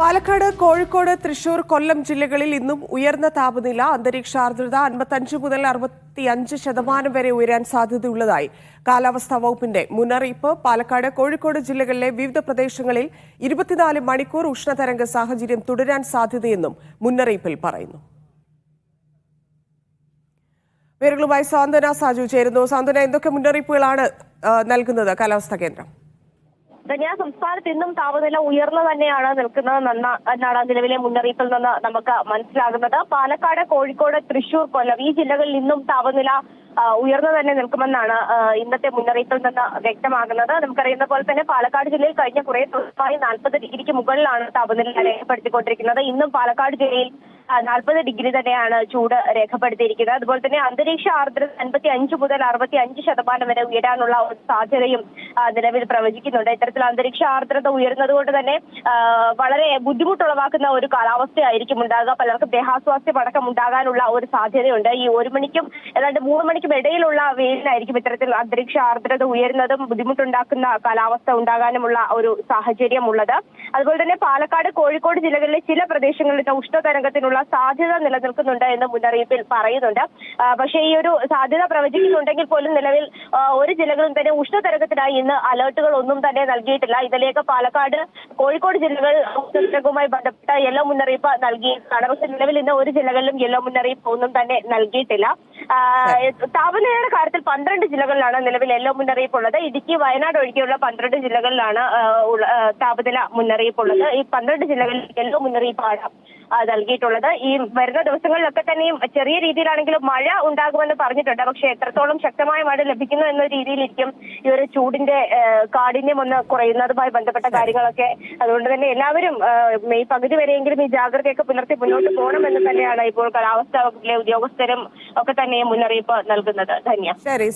പാലക്കാട് കോഴിക്കോട് തൃശൂർ കൊല്ലം ജില്ലകളിൽ ഇന്നും ഉയർന്ന താപനില അന്തരീക്ഷ ആർദ്രത അൻപത്തഞ്ച് മുതൽ അറുപത്തിയഞ്ച് ശതമാനം വരെ ഉയരാൻ സാധ്യതയുള്ളതായി കാലാവസ്ഥാ വകുപ്പിന്റെ മുന്നറിയിപ്പ്. പാലക്കാട് കോഴിക്കോട് ജില്ലകളിലെ വിവിധ പ്രദേശങ്ങളിൽ ഇരുപത്തിനാല് മണിക്കൂർ ഉഷ്ണതരംഗ സാഹചര്യം തുടരാൻ സാധ്യതയെന്നും മുന്നറിയിപ്പിൽ പറയുന്നു. വിവരങ്ങളുമായി സാന്ത്വന സാജു ചേരുന്നു. സാന്ത്വന എന്തൊക്കെ മുന്നറിയിപ്പുകളാണ് നൽകുന്നത് കാലാവസ്ഥാ കേന്ദ്രം? ധന്യ സംസ്ഥാനത്ത് ഇന്നും താപനില ഉയർന്നു തന്നെയാണ് നിൽക്കുന്നത് എന്നാണ് നിലവിലെ മുന്നറിയിപ്പിൽ നിന്ന് നമുക്ക് മനസ്സിലാകുന്നത്. പാലക്കാട് കോഴിക്കോട് തൃശൂർ കൊല്ലം ഈ ജില്ലകളിൽ ഇന്നും താപനില ഉയർന്നു തന്നെ നിൽക്കുമെന്നാണ് ഇന്നത്തെ മുന്നറിയിപ്പിൽ നിന്ന് വ്യക്തമാകുന്നത്. നമുക്കറിയുന്ന പോലെ തന്നെ പാലക്കാട് ജില്ലയിൽ കഴിഞ്ഞ കുറെ ദിവസമായി നാൽപ്പത് ഡിഗ്രിക്ക് മുകളിലാണ് താപനില രേഖപ്പെടുത്തിക്കൊണ്ടിരിക്കുന്നത്. ഇന്നും പാലക്കാട് ജില്ലയിൽ നാൽപ്പത് ഡിഗ്രി തന്നെയാണ് ചൂട് രേഖപ്പെടുത്തിയിരിക്കുന്നത്. അതുപോലെ തന്നെ അന്തരീക്ഷ ആർദ്രത അൻപത്തി അഞ്ച് മുതൽ അറുപത്തി അഞ്ച് ശതമാനം വരെ ഉയരാനുള്ള ഒരു സാധ്യതയും നിലവിൽ പ്രവചിക്കുന്നുണ്ട്. ഇത്തരത്തിൽ അന്തരീക്ഷ ആർദ്രത ഉയരുന്നത് കൊണ്ട് തന്നെ വളരെ ബുദ്ധിമുട്ടുളവാക്കുന്ന ഒരു കാലാവസ്ഥയായിരിക്കും ഉണ്ടാകുക. പലർക്കും ദേഹാസ്വാസ്ഥ്യം അടക്കം ഉണ്ടാകാനുള്ള ഒരു സാധ്യതയുണ്ട്. ഈ ഒരു മണിക്കും ഏതാണ്ട് മൂന്ന് മണിക്കും ഇടയിലുള്ള വെയിലിനായിരിക്കും ഇത്തരത്തിൽ അന്തരീക്ഷ ആർദ്രത ഉയരുന്നതും ബുദ്ധിമുട്ടുണ്ടാക്കുന്ന കാലാവസ്ഥ ഉണ്ടാകാനുമുള്ള ഒരു സാഹചര്യം ഉള്ളത് അതുപോലെ തന്നെ പാലക്കാട് കോഴിക്കോട് ജില്ലകളിലെ ചില പ്രദേശങ്ങളിൽ ഇത് ഉഷ്ണതരംഗത്തിനുള്ള സാധ്യത നിലനിൽക്കുന്നുണ്ട് എന്ന് മുന്നറിയിപ്പിൽ പറയുന്നുണ്ട്. പക്ഷേ ഈ ഒരു സാധ്യത പ്രവചിക്കുന്നുണ്ടെങ്കിൽ പോലും നിലവിൽ ഒരു ജില്ലകളും തന്നെ ഉഷ്ണതരംഗത്തിനായി ഇന്ന് അലേർട്ടുകൾ ഒന്നും തന്നെ നൽകിയിട്ടില്ല. ഇതിലേക്ക് പാലക്കാട് കോഴിക്കോട് ജില്ലകൾ ഉഷ്ണതരംഗവുമായി ബന്ധപ്പെട്ട യെല്ലോ മുന്നറിയിപ്പ് നൽകിയിട്ടാണ് പക്ഷേ നിലവിൽ ഇന്ന് ഒരു ജില്ലകളിലും യെല്ലോ മുന്നറിയിപ്പ് ഒന്നും തന്നെ നൽകിയിട്ടില്ല. താപനിലയുടെ കാര്യത്തിൽ പന്ത്രണ്ട് ജില്ലകളിലാണ് നിലവിൽ യെല്ലോ മുന്നറിയിപ്പ് ഉള്ളത് ഇടുക്കി വയനാട് ഒഴികെയുള്ള പന്ത്രണ്ട് ജില്ലകളിലാണ് താപനില മുന്നറിയിപ്പ് ഉള്ളത് ഈ പന്ത്രണ്ട് ജില്ലകളിൽ യെല്ലോ മുന്നറിയിപ്പാണ് നൽകിയിട്ടുള്ളത്. ഈ വരുന്ന ദിവസങ്ങളിലൊക്കെ തന്നെയും ചെറിയ രീതിയിലാണെങ്കിലും മഴ ഉണ്ടാകുമെന്ന് പറഞ്ഞിട്ടുണ്ട്. പക്ഷെ എത്രത്തോളം ശക്തമായ മഴ ലഭിക്കുന്നു എന്ന രീതിയിലിരിക്കും ഈ ഒരു ചൂടിന്റെ കാഠിന്യം ഒന്ന് കുറയുന്നതുമായി ബന്ധപ്പെട്ട കാര്യങ്ങളൊക്കെ. അതുകൊണ്ട് തന്നെ എല്ലാവരും മെയ് പകുതി വരെയെങ്കിലും ഈ ജാഗ്രതയൊക്കെ പുലർത്തി മുന്നോട്ട് പോകണമെന്ന് തന്നെയാണ് ഇപ്പോൾ കാലാവസ്ഥാ വകുപ്പിലെ ഉദ്യോഗസ്ഥരും ഒക്കെ തന്നെ മുന്നറിയിപ്പ് നൽകുന്നത്. ധന്യ. ശരി